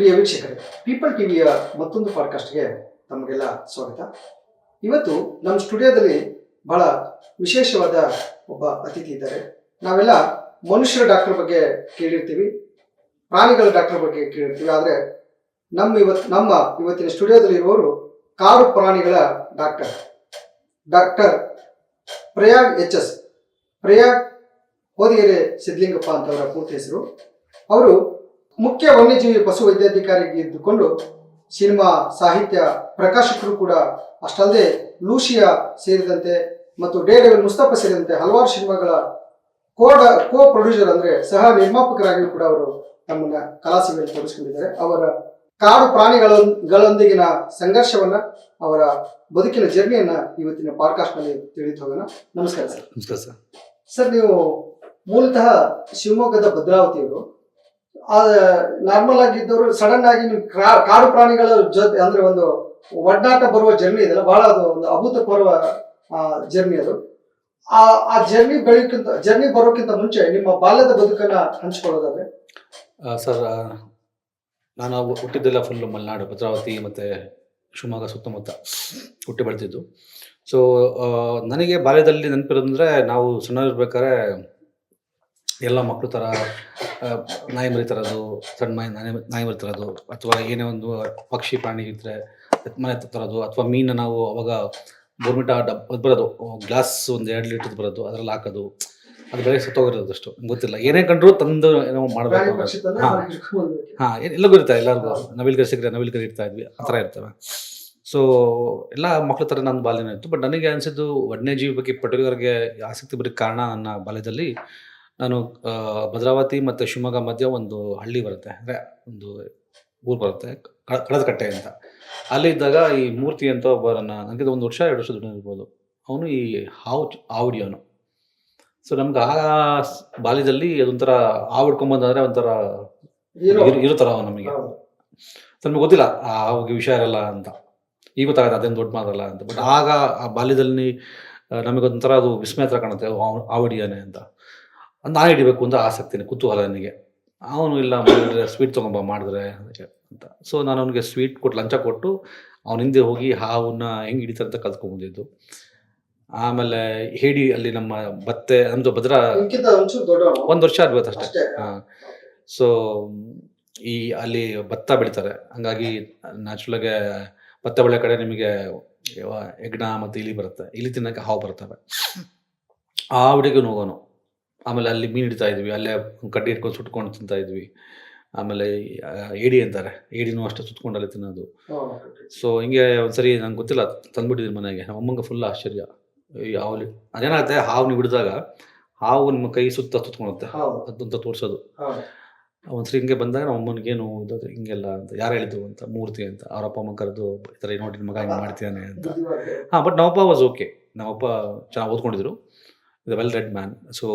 ಪ್ರಿಯ ವೀಕ್ಷಕರೇ, ಪೀಪಲ್ ಟಿವಿಯ ಮತ್ತೊಂದು ಪಾಡ್ಕಾಸ್ಟ್ಗೆ ತಮಗೆಲ್ಲ ಸ್ವಾಗತ. ಇವತ್ತು ನಮ್ಮ ಸ್ಟುಡಿಯೋದಲ್ಲಿ ಬಹಳ ವಿಶೇಷವಾದ ಒಬ್ಬ ಅತಿಥಿ ಇದ್ದಾರೆ. ನಾವೆಲ್ಲ ಮನುಷ್ಯರ ಡಾಕ್ಟರ್ ಬಗ್ಗೆ ಕೇಳಿರ್ತೀವಿ, ಪ್ರಾಣಿಗಳ ಡಾಕ್ಟರ್ ಬಗ್ಗೆ ಕೇಳಿರ್ತೀವಿ, ಆದರೆ ನಮ್ಮ ಇವತ್ತು ನಮ್ಮ ಇವತ್ತಿನ ಸ್ಟುಡಿಯೋದಲ್ಲಿ ಇರುವವರು ಕಾಡು ಪ್ರಾಣಿಗಳ doctor. Doctor Prayag H S, Prayag Hodigere Sidlingappa ಅಂತವರ ಪೂರ್ತಿ ಹೆಸರು. ಅವರು ಮುಖ್ಯ ವನ್ಯಜೀವಿ ಪಶು ವೈದ್ಯಾಧಿಕಾರಿ ಇದ್ದುಕೊಂಡು ಸಿನಿಮಾ ಸಾಹಿತ್ಯ ಪ್ರಕಾಶಕರು ಕೂಡ ಅಷ್ಟಲ್ಲದೆ ಲೂಷಿಯಾ ಸೇರಿದಂತೆ ಮತ್ತು ಡೇ ಮುಸ್ತಫ ಮುಸ್ತಫಾ ಸೇರಿದಂತೆ ಹಲವಾರು ಸಿನಿಮಾಗಳ ಕೋಡ ಕೋ ಪ್ರೊಡ್ಯೂಸರ್ ಅಂದ್ರೆ ಸಹ ನಿರ್ಮಾಪಕರಾಗಿ ಕೂಡ ಅವರು ತಮ್ಮನ್ನ ಕಲಾ ತೋರಿಸಿಕೊಂಡಿದ್ದಾರೆ ಅವರ ಕಾಡು ಪ್ರಾಣಿಗಳೊಂದಿಗಿನ ಸಂಘರ್ಷವನ್ನ ಅವರ ಬದುಕಿನ ಜರ್ನಿಯನ್ನ ಇವತ್ತಿನ ಪಾಡ್ಕಾಸ್ಟ್ನಲ್ಲಿ ತಿಳಿದು ಹೋಗೋಣ. ನಮಸ್ಕಾರ ಸರ್. ನಮಸ್ಕಾರ ಸರ್. ಸರ್ ನೀವು ಮೂಲತಃ ಶಿವಮೊಗ್ಗದ ಭದ್ರಾವತಿಯವರು. ನಾರ್ಮಲ್ ಆಗಿದ್ದವರು ಸಡನ್ ಆಗಿ ನೀವು ಕಾಡು ಪ್ರಾಣಿಗಳ ಜೊತೆ, ಅಂದ್ರೆ ಒಂದು ಒಡ್ಡಾಟ ಬರುವ ಜರ್ನಿ ಇದೆಲ್ಲ ಬಹಳ ಅದು ಒಂದು ಅಭೂತಪೂರ್ವ ಜರ್ನಿ ಅದು. ಆ ಆ ಜರ್ನಿ ಬೆಳಕಿಂತ ಜರ್ನಿ ಬರೋಕ್ಕಿಂತ ಮುಂಚೆ ನಿಮ್ಮ ಬಾಲ್ಯದ ಬದುಕನ್ನ ಹಂಚ್ಕೊಳ್ಳೋದಾದ್ರೆ? ಸರ್ ನಾನು ಹುಟ್ಟಿದ್ದೆಲ್ಲ ಫುಲ್ ಮಲೆನಾಡು, ಭದ್ರಾವತಿ ಮತ್ತು ಶಿವಮೊಗ್ಗ ಸುತ್ತಮುತ್ತ ಹುಟ್ಟಿ ಬೆಳೆದಿದ್ದು. ಸೊ ನನಗೆ ಬಾಲ್ಯದಲ್ಲಿ ನೆನಪಿರೋದಂದರೆ ನಾವು ಸಣ್ಣದಿರ್ಬೇಕಾದ್ರೆ ಎಲ್ಲ ಮಕ್ಕಳು ಥರ ನಾಯಿ ಮರಿ ತರೋದು ಸಣ್ಣ ನಾಯಿ ನಾಯಿ ನಾಯಿ ಮರಿ ತರೋದು ಅಥವಾ ಏನೇ ಒಂದು ಪಕ್ಷಿ ಪ್ರಾಣಿ ಇದ್ದರೆ ಮನೆ ತರೋದು ಅಥವಾ ಮೀನು ನಾವು ಅವಾಗ ಬೋರ್ಮಿಟ ಡಬ್ ಅದ್ ಬರೋದು ಗ್ಲಾಸ್ ಒಂದು ಎರಡು ಲೀಟರ್ ಬರೋದು ಅದರಲ್ಲಿ ಹಾಕೋದು ಅದು ಬೆಳಗ್ಗೆ ಸತ್ತೋಗಿರೋದು ಅಷ್ಟು ಗೊತ್ತಿಲ್ಲ. ಏನೇ ಕಂಡ್ರು ತಂದು ಏನೋ ಮಾಡಬೇಕು ಹಾ. ಎಲ್ಲರಿಗೂ ಇರ್ತಾರೆ ಎಲ್ಲರಿಗೂ. ನವಿಲ್ ಗರಿ ಸಿಕ್ಕರೆ ನವಿಲ್ ಗರಿ ಇಡ್ತಾ ಇದ್ವಿ ಆ ಥರ ಇರ್ತವೆ. ಸೊ ಎಲ್ಲ ಮಕ್ಳ ಥರ ನನ್ನ ಬಾಲ್ಯನೇ ಇತ್ತು ಬಟ್ ನನಗೆ ಅನಿಸಿದ್ದು ವನ್ಯಜೀವಿ ಬಗ್ಗೆ ಪರ್ಟಿಕ್ಯುಲರ್ಗೆ ಆಸಕ್ತಿ ಬರೋಕ್ಕೆ ಕಾರಣ ನನ್ನ ಬಾಲ್ಯದಲ್ಲಿ ನಾನು ಭದ್ರಾವತಿ ಮತ್ತು ಶಿವಮೊಗ್ಗ ಮಧ್ಯ ಒಂದು ಹಳ್ಳಿ ಬರುತ್ತೆ. ಅಂದರೆ ಒಂದು ಊರು ಬರುತ್ತೆ. ಕಳದಕಟ್ಟೆ ಅಂತ. ಅಲ್ಲಿ ಇದ್ದಾಗ ಈ ಮೂರ್ತಿ ಅಂತ ಒಬ್ಬ ನನ್ನ ನನಗಿಂತ ಒಂದು ವರ್ಷ ಎರಡು ವರ್ಷ ದುಡ್ಡು ಇರ್ಬೋದು. ಅವನು ಈ ಹಾವು ಆವುಡಿಯವನು ಸೊ ನಮ್ಗೆ ಆ ಬಾಲ್ಯದಲ್ಲಿ ಅದೊಂಥರ ಹಾವು ಹಿಡ್ಕೊಂಬಂದಂದ್ರೆ ಒಂಥರ ಇರು- ಥರ ನಮಗೆ. ಸೊ ನಮಗೆ ಗೊತ್ತಿಲ್ಲ ಆ ಹಾವಿಗೆ ವಿಷಯ ಇರಲ್ಲ ಅಂತ. ಈಗ ಗೊತ್ತಾಗುತ್ತೆ ಅದೇನು ದೊಡ್ಡ ಮಾತಲ್ಲ ಅಂತ. ಬಟ್ ಆಗ ಆ ಬಾಲ್ಯದಲ್ಲಿ ನಮಗೊಂಥರ ಅದು ವಿಸ್ಮಯ ಹತ್ರ ಕಾಣುತ್ತೆ ಆವಡಿಯಾನೆ ಅಂತ. ನಾನು ಹಿಡಿಬೇಕು ಅಂತ ಆಸಕ್ತಿನ ಕುತೂಹಲ ನನಗೆ. ಅವನು ಇಲ್ಲ ಮಾಡಿದ್ರೆ ಸ್ವೀಟ್ ತೊಗೊಂಬ ಮಾಡಿದ್ರೆ ಅದಕ್ಕೆ ಅಂತ. ಸೊ ನಾನು ಅವನಿಗೆ ಸ್ವೀಟ್ ಕೊಟ್ಟು ಲಂಚ ಕೊಟ್ಟು ಅವನ ಹಿಂದೆ ಹೋಗಿ ಹಾವನ್ನ ಹೆಂಗೆ ಹಿಡಿತಾರೆ ಅಂತ ಕಲ್ತ್ಕೊಂಡ್ಬಂದಿದ್ದು ಆಮೇಲೆ ಹೇಡಿ ಅಲ್ಲಿ ನಮ್ಮ ಬತ್ತೆ ನಮ್ಮದು ಭದ್ರಾ ಒಂದು ವರ್ಷ ಆಗ್ಬೇಕು ಅಷ್ಟೇ. ಹಾಂ. ಸೊ ಈ ಅಲ್ಲಿ ಭತ್ತ ಬೆಳಿತಾರೆ. ಹಂಗಾಗಿ ನ್ಯಾಚುರಲಾಗೆ ಭತ್ತ ಬೆಳೆ ಕಡೆ ನಿಮಗೆ ಹೆಗ್ಣ ಮತ್ತು ಇಲಿ ಬರುತ್ತೆ. ಇಲಿ ತಿನ್ನಕ್ಕೆ ಹಾವು ಬರ್ತವೆ ಆ ಹುಡುಗಿಗೆ ಹೋಗೋನು ಆಮೇಲೆ ಅಲ್ಲಿ ಮೀನು ಹಿಡಿತಾ ಇದ್ವಿ ಅಲ್ಲೇ ಕಡ್ಡಿ ಇಟ್ಕೊಂಡು ಸುಟ್ಕೊಂಡು ತಿಂತಾ ಇದ್ವಿ. ಆಮೇಲೆ ಏಡಿ ಅಂತಾರೆ ಏಡಿನೂ ಅಷ್ಟೇ ಸುತ್ಕೊಂಡು ಅಲ್ಲಿ ತಿನ್ನೋದು. ಸೊ ಹಿಂಗೆ ಒಂದ್ಸರಿ ನಂಗೆ ಗೊತ್ತಿಲ್ಲ ತಂದ್ಬಿಟ್ಟಿದ್ದೀನಿ ಮನೆಗೆ ನಮ್ಮ ಅಮ್ಮಂಗೆ ಫುಲ್ ಆಶ್ಚರ್ಯ. ಯಾವಲಿ ಅದೇನಾಗುತ್ತೆ ಹಾವು ನೀವು ಹಿಡಿದಾಗ ಹಾವು ನಿಮ್ಮ ಕೈ ಸುತ್ತ ಸುತ್ಕೊಳುತ್ತೆ ಅದಂತ ತೋರಿಸೋದು. ಒಂದ್ಸರಿ ಹಿಂಗೆ ಬಂದಾಗ ನಮ್ಮ ಅಮ್ಮನಿಗೇನು ಇದು ಹಿಂಗೆಲ್ಲ ಅಂತ ಯಾರು ಹೇಳಿದ್ರು ಅಂತ ಮೂರ್ತಿ ಅಂತ ಅವ್ರ ಅಪ್ಪ ಅಮ್ಮ ಕರೆದು ಈ ಥರ ನೋಡಿ ಮಗ ಹಿಂಗೆ ಮಾಡ್ತೀಯಾನೆ ಅಂತ. ಹಾಂ ಬಟ್ ನಮ್ಮಪ್ಪ ವಾಸ್ ಓಕೆ ನಮ್ಮಪ್ಪ ಚೆನ್ನಾಗಿ ಓದ್ಕೊಂಡಿದ್ರು. ವೆಲ್ ರೆಡ್ ಮ್ಯಾನ್ ಸೊ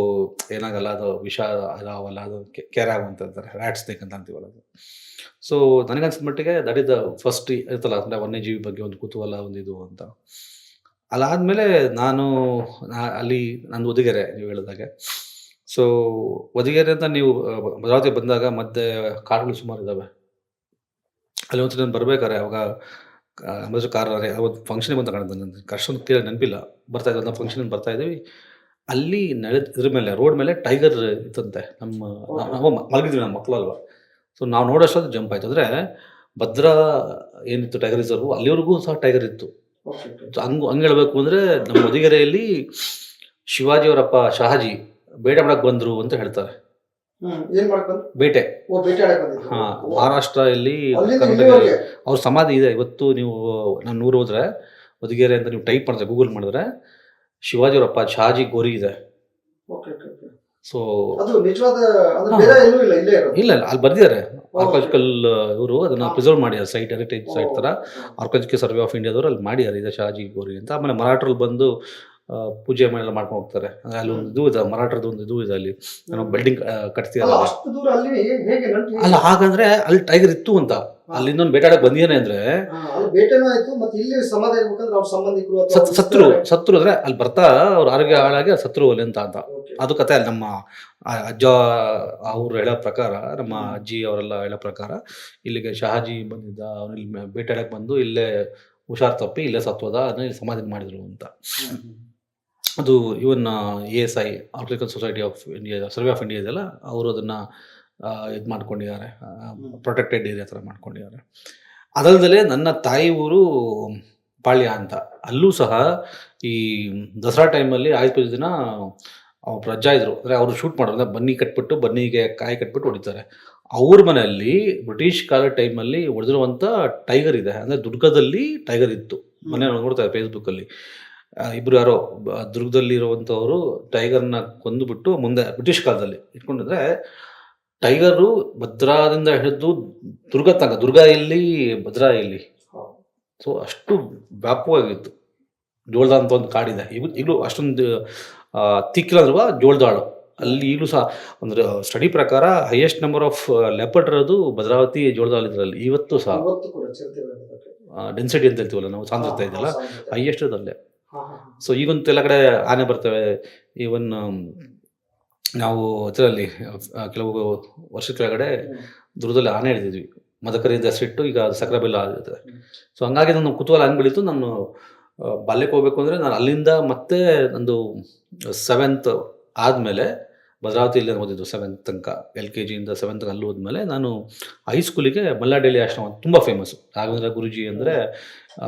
ಏನಾಗಲ್ಲ ಅದು ವಿಷ ಅದಾವಲ್ಲ ಅದು ಕೇರ್ ಆಗುವಂತ ಅಂತಾರೆ ರ್ಯಾಟ್ ಸ್ನೇಕ್ ಅಂತ ಅಂತೀವಲ್ಲ ಅದು. ಸೊ ನನಗನ್ಸಿದ ಮಟ್ಟಿಗೆ ದಟ್ ಇಸ್ ದ ಫಸ್ಟ್ ಇರ್ತಲ್ಲ ಅಂದರೆ ವನ್ಯಜೀವಿ ಬಗ್ಗೆ ಒಂದು ಕುತೂಹಲ, ಒಂದು ಇದು ಅಂತ. ಅದಾದಮೇಲೆ ನಾನು ಅಲ್ಲಿ ನಂದು ಒದಿಗೆರೆ ನೀವು ಹೇಳಿದಾಗೆ. ಸೊ ಒದಿಗೆರೆ ಅಂತ ನೀವು ಭದ್ರಾವತಿ ಬಂದಾಗ ಮತ್ತೆ ಕಾರುಗಳು ಸುಮಾರು ಇದ್ದಾವೆ ಅಲ್ಲಿ ಒಂದ್ಸರಿ ನಾನು ಬರ್ಬೇಕಾರೆ ಅವಾಗ ಅಂಬಾಜು ಕಾರ್ ಅವತ್ತು ಫಂಕ್ಷನ್ಗೆ ಬಂದ ಕಾಣುತ್ತೆ ನನಗೆ ಕಷ್ಟೊಂದು ಕ್ಲಿಯರ್ ನೆನಪಿಲ್ಲ. ಬರ್ತಾ ಇದ್ದ ಫಂಕ್ಷನ್ ಬರ್ತಾ ಇದ್ದೀವಿ ಅಲ್ಲಿ ನಡೆದ ಇದ್ರ ಮೇಲೆ ರೋಡ್ ಮೇಲೆ ಟೈಗರ್ ಇತ್ತಂತೆ ನಮ್ಮ ನಾವು- ಮಲಗಿದ್ವಿ ನಮ್ಮ ಮಕ್ಕಳಲ್ವ. ಸೊ ನಾವು ನೋಡೋಷ್ಟೊಂದು ಜಂಪ್ ಆಯ್ತು. ಅಂದರೆ ಭದ್ರಾ ಏನಿತ್ತು ಟೈಗರ್ ರಿಸರ್ವ್ ಅಲ್ಲಿವರೆಗೂ ಸಹ ಟೈಗರ್ ಇತ್ತು. ಹಂಗ್ ಹಂಗೆ ಹೇಳಬೇಕು ಅಂದರೆ ನಮ್ಮ ಹೊದಿಗೆರೆಯಲ್ಲಿ ಶಿವಾಜಿಯವರಪ್ಪ ಶಹಾಜಿ ಬೇಟೆ ಮಾಡಕ್ಕೆ ಬಂದರು ಅಂತ ಹೇಳ್ತಾರೆ. ಬೇಟೆ. ಹಾ ಮಹಾರಾಷ್ಟ್ರ ಇಲ್ಲಿ ಅವ್ರ ಸಮಾಧಿ ಇದೆ. ಇವತ್ತು ನೀವು ನಾನು ನೂರು ಹೋದ್ರೆ ಮದುಗೆರೆ ಅಂತ ನೀವು ಟೈಪ್ ಮಾಡಿದ್ರೆ ಗೂಗಲ್ ಮಾಡಿದ್ರೆ ಶಿವಾಜಿಯವರಪ್ಪ ಶಾಜಿ ಗೋರಿ ಇದೆ. ಸೊ ಇಲ್ಲ ಇಲ್ಲ ಅಲ್ಲಿ ಬರ್ದಿದ್ದಾರೆ. ಆರ್ಕಾಲಜಿಕಲ್ ಇವರು ಅದನ್ನ. ಪ್ರಿಸರ್ವ್ ಮಾಡಿದ್ದಾರೆ ಸೈಟ್ ಹೆರಿಟೇಜ್ ಸೈಟ್ ತರ. ಆರ್ಕಾಲಜಿಕಲ್ ಸರ್ವೆ ಆಫ್ ಇಂಡಿಯಾದವರು ಅಲ್ಲಿ ಮಾಡಿದ್ದಾರೆ ಇದೆ ಶಾಜಿ ಗೋರಿ ಅಂತ. ಆಮೇಲೆ ಮರಾಠರಲ್ಲಿ ಬಂದು ಪೂಜೆ ಮನೆಲ್ಲ ಮಾಡ್ಕೊಂಡು ಹೋಗ್ತಾರೆ. ಅಲ್ಲಿ ಒಂದು ಇದು ಇದೆ ಮರಾಠರದ್ದು ಒಂದು ಇದು ಇದೆ ಅಲ್ಲಿ. ಬಿಲ್ಡಿಂಗ್ ಕಟ್ತಿದ್ದಾರೆ ಅಲ್ಲ ಹಾಗಂದ್ರೆ ಅಲ್ಲಿ ಟೈಗರ್ ಇತ್ತು ಅಂತ. ಅಲ್ಲಿ ಇನ್ನೊಂದು ಬೇಟಾಡಕ್ ಬಂದಿದ್ದಾನೆ ಅಂದ್ರೆ ಬೇಟೆನೂ ಆಯ್ತು ಮತ್ತೆ ಇಲ್ಲಿ ಸಮಾಧಿ ಆಗ್ಬೇಕಂದ್ರೆ ಅವ್ರ ಸಂಬಂಧಿಕರು ಅಥವಾ ಸತ್ ಅವ್ರ ಸತ್ರು ಸತ್ರು ಅಂದ್ರೆ ಅಲ್ಲಿ ಬರ್ತಾ ಅವ್ರ ಆರೋಗ್ಯ ಹಾಳಾಗಿ ಸತ್ರು ಅಲ್ಲಿ ಅಂತ ಅಂತ. ಅದು ಕತೆ ಅಲ್ಲಿ ನಮ್ಮ ಅಜ್ಜ ಅವ್ರು ಹೇಳೋ ಪ್ರಕಾರ ನಮ್ಮ ಅಜ್ಜಿ ಅವರೆಲ್ಲ ಹೇಳೋ ಪ್ರಕಾರ ಇಲ್ಲಿಗೆ ಶಹಾಜಿ ಬಂದಿದ್ದ ಅವ್ನು ಇಲ್ಲಿ ಬೇಟಾಡಕ್ ಬಂದು ಇಲ್ಲೇ ಹುಷಾರ್ ತಪ್ಪಿ ಇಲ್ಲೇ ಸತ್ವದ ಅದನ್ನ ಇಲ್ಲಿ ಸಮಾಧಿ ಮಾಡಿದ್ರು ಅಂತ. ಅದು even A S I archaeological society of India survey of India ಇದೆಯಲ್ಲ ಅವರು ಅದನ್ನು ಇದು ಮಾಡ್ಕೊಂಡಿದ್ದಾರೆ. ಪ್ರೊಟೆಕ್ಟೆಡ್ ಏರಿಯಾ ಥರ ಮಾಡ್ಕೊಂಡಿದ್ದಾರೆ. ಅದಲ್ಲದೆ ನನ್ನ ತಾಯಿ ಊರು ಪಾಳ್ಯ ಅಂತ. ಅಲ್ಲೂ ಸಹ ಈ ದಸರಾ ಟೈಮಲ್ಲಿ ಪೂಜೆ ದಿನ ಅವ್ರು ಅಜ್ಜ ಇದ್ರು. ಅಂದರೆ ಅವರು ಶೂಟ್ ಮಾಡೋರು. ಅಂದ್ರೆ ಬನ್ನಿ ಕಟ್ಬಿಟ್ಟು ಬನ್ನಿಗೆ ಕಾಯಿ ಕಟ್ಬಿಟ್ಟು ಹೊಡಿತಾರೆ. ಅವ್ರ ಮನೆಯಲ್ಲಿ ಬ್ರಿಟಿಷ್ ಕಾಲ ಟೈಮಲ್ಲಿ ಹೊಡೆದಿರುವಂಥ ಟೈಗರ್ ಇದೆ. ಅಂದರೆ ದುರ್ಗದಲ್ಲಿ ಟೈಗರ್ ಇತ್ತು. ಮನೆ ನೋಡ್ತಾರೆ ಫೇಸ್ಬುಕ್ಕಲ್ಲಿ ಇಬ್ಬರು ಯಾರೋ ಬ- ದುರ್ಗದಲ್ಲಿ ಇರುವಂಥವರು ಟೈಗರ್ನ ಕೊಂದುಬಿಟ್ಟು ಮುಂದೆ ಬ್ರಿಟಿಷ್ ಕಾಲದಲ್ಲಿ ಇಟ್ಕೊಂಡಿದ್ರೆ ಟೈಗರು ಭದ್ರಾದಿಂದ ಹಿಡಿದು ದುರ್ಗ ತನಕ ದುರ್ಗ ಇಲ್ಲಿ ಭದ್ರಾ ಇಲ್ಲಿ. ಸೊ ಅಷ್ಟು ವ್ಯಾಪಕವಾಗಿತ್ತು ಜೋಳದ ಅಂತ ಒಂದು ಕಾಡಿದೆ ಈಗ ಈಗಲೂ ಅಷ್ಟೊಂದು ತಿಕ್ಕಿಲ್ಲ ಅಂದ್ರೆ ಜೋಳದಾಳು ಅಲ್ಲಿ ಈಗಲೂ ಸಹ ಅಂದ್ರೆ ಸ್ಟಡಿ ಪ್ರಕಾರ ಹೈಯೆಸ್ಟ್ ನಂಬರ್ ಆಫ್ ಲೆಪರ್ಡ್ ಇರೋದು ಭದ್ರಾವತಿ ಜೋಳದಾಳು ಇದರಲ್ಲಿ ಇವತ್ತು ಸಹ. ಡೆನ್ಸಿಟಿ ಅಂತ ಹೇಳ್ತೀವಲ್ಲ ನಾವು ಸಾಂದ್ರತೆ ಇದೆಯಲ್ಲ. ಹೈಯೆಸ್ಟ್ ಅದಲ್ಲೇ. ಸೊ ಈಗಂತೂ ಎಲ್ಲ ಕಡೆ ಆನೆ ಬರ್ತವೆ ಈವನ್ ನಾವು ಇದರಲ್ಲಿ ಕೆಲವು ವರ್ಷದ ಕೆಳಗಡೆ. ದುರ್ಗದಲ್ಲಿ ಆನೆ ಹಿಡಿದಿದ್ವಿ ಮದಕರಿಂದ ಸಿಟ್ಟು ಈಗ ಸಕ್ಕರೆ ಬೆಲ್ಲ ಆಗುತ್ತೆ. ಸೊ ಹಂಗಾಗಿ ನನ್ನ ಕುತೂಹಲ ಹಂಗೆ ನಾನು ಬಾಲ್ಯಕ್ಕೆ ಹೋಗ್ಬೇಕು ಅಂದರೆ ನಾನು ಅಲ್ಲಿಂದ ಮತ್ತೆ ನಂದು ಸೆವೆಂತ್ ಆದಮೇಲೆ ಭದ್ರಾವತಿಯಲ್ಲಿ ಓದಿದ್ದು ಸೆವೆಂತ್ ತನಕ ಎಲ್ ಕೆ ಜಿಯಿಂದ ಸೆವೆಂತ್ ಅಲ್ಲಿ ಹೋದ್ಮೇಲೆ ನಾನು ಹೈಸ್ಕೂಲಿಗೆ ಮಲ್ಲಾಡೇಲಿ ಆಶ್ರಮ ತುಂಬ ಫೇಮಸ್ ರಾಘವೇಂದ್ರ ಗುರುಜಿ ಅಂದರೆ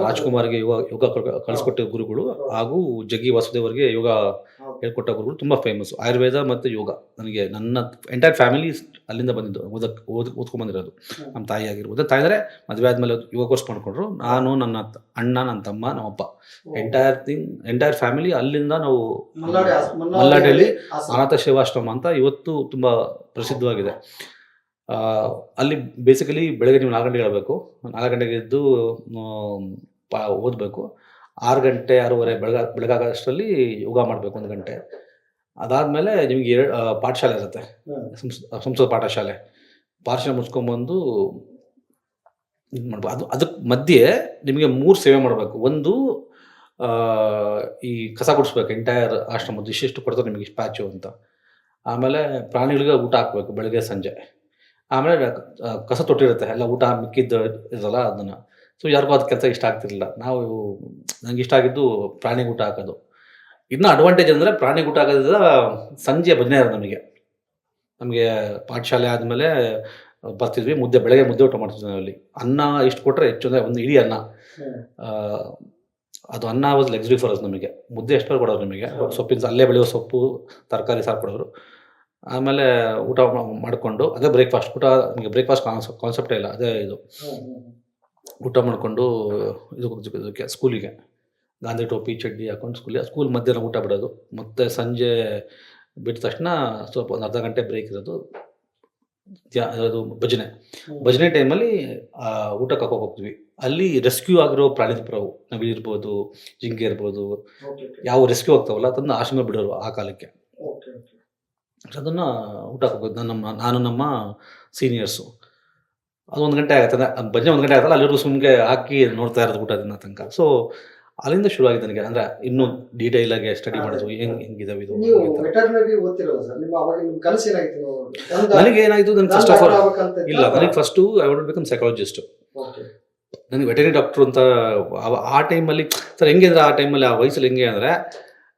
ರಾಜ್ಕುಮಾರ್ಗೆ ಯೋಗ ಯೋಗ ಕಲ್- ಗುರುಗಳು ಹಾಗೂ ಜಗ್ಗಿ ವಾಸುದೇವರಿಗೆ ಯೋಗ. ಹೇಳ್ಕೊಟ್ಟ ಗುರುಗಳು ತುಂಬ ಫೇಮಸ್ ಆಯುರ್ವೇದ ಮತ್ತು ಯೋಗ. ನನಗೆ ನನ್ನ ಎಂಟೈರ್ ಫ್ಯಾಮಿಲಿ ಅಲ್ಲಿಂದ ಬಂದಿದ್ದು. ಓದಕ್ಕೆ ಓದ್ ಓದ್ಕೊಂಬಂದಿರೋದು. ನಮ್ಮ ತಾಯಿ ಆಗಿರ್ಬೋದು. ತಾಯಿ ಅಂದರೆ ಮದುವೆ ಆದಮೇಲೆ ಯೋಗ ಕೋರ್ಸ್ ಮಾಡಿಕೊಂಡ್ರು. ನಾನು ನನ್ನ ಅಣ್ಣ ನನ್ನ ತಮ್ಮ ನಮ್ಮಪ್ಪ ಎಂಟೈರ್ ಥಿಂಗ್ ಎಂಟೈರ್ ಫ್ಯಾಮಿಲಿ ಅಲ್ಲಿಂದ ನಾವು ಮಲ್ನಾಡಲ್ಲಿ. ಅನಾಥ ಶಿವಾಶ್ರಮ ಅಂತ ಇವತ್ತು ತುಂಬ ಪ್ರಸಿದ್ಧವಾಗಿದೆ. ಅಲ್ಲಿ ಬೇಸಿಕಲಿ ಬೆಳಗ್ಗೆ ನೀವು ನಾಲ್ಕು ಗಂಟೆಗೆ ಹೇಳಬೇಕು ನಾಲ್ಕು ಗಂಟೆಗೆ ಎದ್ದು ಓದಬೇಕು. ಆರು ಗಂಟೆ ಆರೂವರೆ ಬೆಳಗ, ಬೆಳಗಾಗೋಷ್ಟರಲ್ಲಿ ಯೋಗ ಮಾಡಬೇಕು ಒಂದು ಗಂಟೆ. ಅದಾದಮೇಲೆ ನಿಮಗೆ ಎರಡು ಪಾಠಶಾಲೆ ಇರುತ್ತೆ. ಸಂಸ್ ಸಂಸ್ಕೃತ ಪಾಠಶಾಲೆ. ಪಾಠಶಾಲೆ ಮುಗಿಸ್ಕೊಂಬಂದು ಇದು ಮಾಡ್ಬೋದು ಅದು ಅದಕ್ಕೆ ಮಧ್ಯೆ ನಿಮಗೆ ಮೂರು ಸೇವೆ ಮಾಡಬೇಕು. ಒಂದು ಈ ಕಸ ಗುಡಿಸ್ಬೇಕು, ಎಂಟೈರ್ ಆಶ್ರಮದ್ದು, ಇಷ್ಟಿಷ್ಟು ಕೊಡ್ತಾರೆ ನಿಮಗೆ ಪ್ಯಾಚು ಅಂತ. ಆಮೇಲೆ ಪ್ರಾಣಿಗಳಿಗೆ ಊಟ ಹಾಕಬೇಕು ಬೆಳಗ್ಗೆ, ಸಂಜೆ. ಆಮೇಲೆ ಕಸ ತೊಟ್ಟಿರುತ್ತೆ, ಎಲ್ಲ ಊಟ ಮಿಕ್ಕಿದ್ದು ಇರಲ್ಲ ಅದನ್ನು. ಸೊ ಯಾರಿಗೂ ಅದು ಕೆಲಸ ಇಷ್ಟ ಆಗ್ತಿರಲಿಲ್ಲ. ನಾವು ನಂಗೆ ಇಷ್ಟ ಆಗಿದ್ದು ಪ್ರಾಣಿ ಊಟ ಹಾಕೋದು. ಇನ್ನೂ ಅಡ್ವಾಂಟೇಜ್ ಅಂದರೆ ಪ್ರಾಣಿ ಊಟ ಹಾಕೋದ್ರಿಂದ ಸಂಜೆ ಭಜನೆ ಇರೋದು ನಮಗೆ. ನಮಗೆ ಪಾಠಶಾಲೆ ಆದಮೇಲೆ ಬರ್ತಿದ್ವಿ ಮುದ್ದೆ ಬೆಳಗ್ಗೆ ಮುದ್ದೆ ಊಟ ಮಾಡ್ತಿದ್ವಿ ನಾವಲ್ಲಿ. ಅನ್ನ ಇಷ್ಟು ಕೊಟ್ಟರೆ ಹೆಚ್ಚು ಅಂದರೆ ಒಂದು ಇಡೀ ಅನ್ನ. ಅದು ಅನ್ನ ವಾಸ್ ಲಕ್ಸುರಿ ಫಾರ್ ಅಸ್ ನಮಗೆ. ಮುದ್ದೆ ಎಷ್ಟು ಬಾರಿ ಕೊಡೋರು ನಿಮಗೆ. ಸೊಪ್ಪಿನ ಅಲ್ಲೇ ಬೆಳೆಯೋ ಸೊಪ್ಪು ತರಕಾರಿ ಸಾರು ಕೊಡೋರು. ಆಮೇಲೆ ಊಟ ಮಾಡಿಕೊಂಡು ಅದೇ ಬ್ರೇಕ್ಫಾಸ್ಟ್ ಊಟ ನಿಮಗೆ ಬ್ರೇಕ್ಫಾಸ್ಟ್ ಕಾನ್ಸೆಪ್ಟೇ ಇಲ್ಲ. ಅದೇ ಇದು. ಊಟ ಮಾಡಿಕೊಂಡು ಇದು ಇದಕ್ಕೆ ಸ್ಕೂಲಿಗೆ. ಗಾಂಧಿ ಟೋಪಿ ಚಡ್ಡಿ ಹಾಕೊಂಡು ಸ್ಕೂಲಿಗೆ. ಸ್ಕೂಲ್ ಮಧ್ಯಾಹ್ನ ಊಟ ಬಿಡೋದು. ಮತ್ತು ಸಂಜೆ ಬಿಟ್ಟ ತಕ್ಷಣ ಸ್ವಲ್ಪ ಒಂದು ಅರ್ಧ ಗಂಟೆ ಬ್ರೇಕ್ ಇರೋದು. ಅದು ಭಜನೆ. ಭಜನೆ ಟೈಮಲ್ಲಿ ಊಟಕ್ಕೆ ಹಾಕೋಕೆ ಹೋಗ್ತೀವಿ. ಅಲ್ಲಿ ರೆಸ್ಕ್ಯೂ ಆಗಿರೋ ಪ್ರಾಣಿ ಬರೋವು ನವಿಲು ಇರ್ಬೋದು ಜಿಂಕೆ ಇರ್ಬೋದು. ಯಾವ ರೆಸ್ಕ್ಯೂ ಆಗ್ತಾವಲ್ಲ ಅದನ್ನು ಆಶ್ರಮ ಬಿಡೋರು ಆ ಕಾಲಕ್ಕೆ. ಅದನ್ನು ಊಟ ಹೋಗೋದು ನಮ್ಮ ನಾನು ನಮ್ಮ ಸೀನಿಯರ್ಸು ಅದು ಒಂದು ಗಂಟೆ ಆಗುತ್ತೆ. ಅದು ಭಜನೆ ಒಂದು ಗಂಟೆ ಆಗುತ್ತಲ್ಲ ಅಲ್ಲಿವರೆಗೂ ಸುಮ್ಮನೆ ಹಾಕಿ ನೋಡ್ತಾ ಇರೋದು ಊಟ ಅದನ್ನ ತನಕ. ಸೊ ಅಲ್ಲಿಂದ ಶುರು ಆಗಿದೆ ನನಗೆ. ಅಂದ್ರೆ ಇನ್ನೂ ಡೀಟೇಲ್ ಆಗಿ ಸ್ಟಡಿ ಮಾಡೋದು ಹೆಂಗ್ ಹೆಂಗಿದಾವೆ ಇದು ನನಗೆ ಏನಾಯ್ತು ನನಗೆ ಫಸ್ಟ್ ಆಫ್ ಆಲ್? ಇಲ್ಲ ನನಗೆ first I want become psychologist. ನನಗೆ ವೆಟರಿ ಡಾಕ್ಟರ್ ಅಂತ ಆ- ಟೈಮಲ್ಲಿ ಸರ್ ಹೆಂಗೆ ಅಂದ್ರೆ ಆ ಟೈಮಲ್ಲಿ ಆ ವಯಸ್ಸಲ್ಲಿ ಹೆಂಗೆ ಅಂದ್ರೆ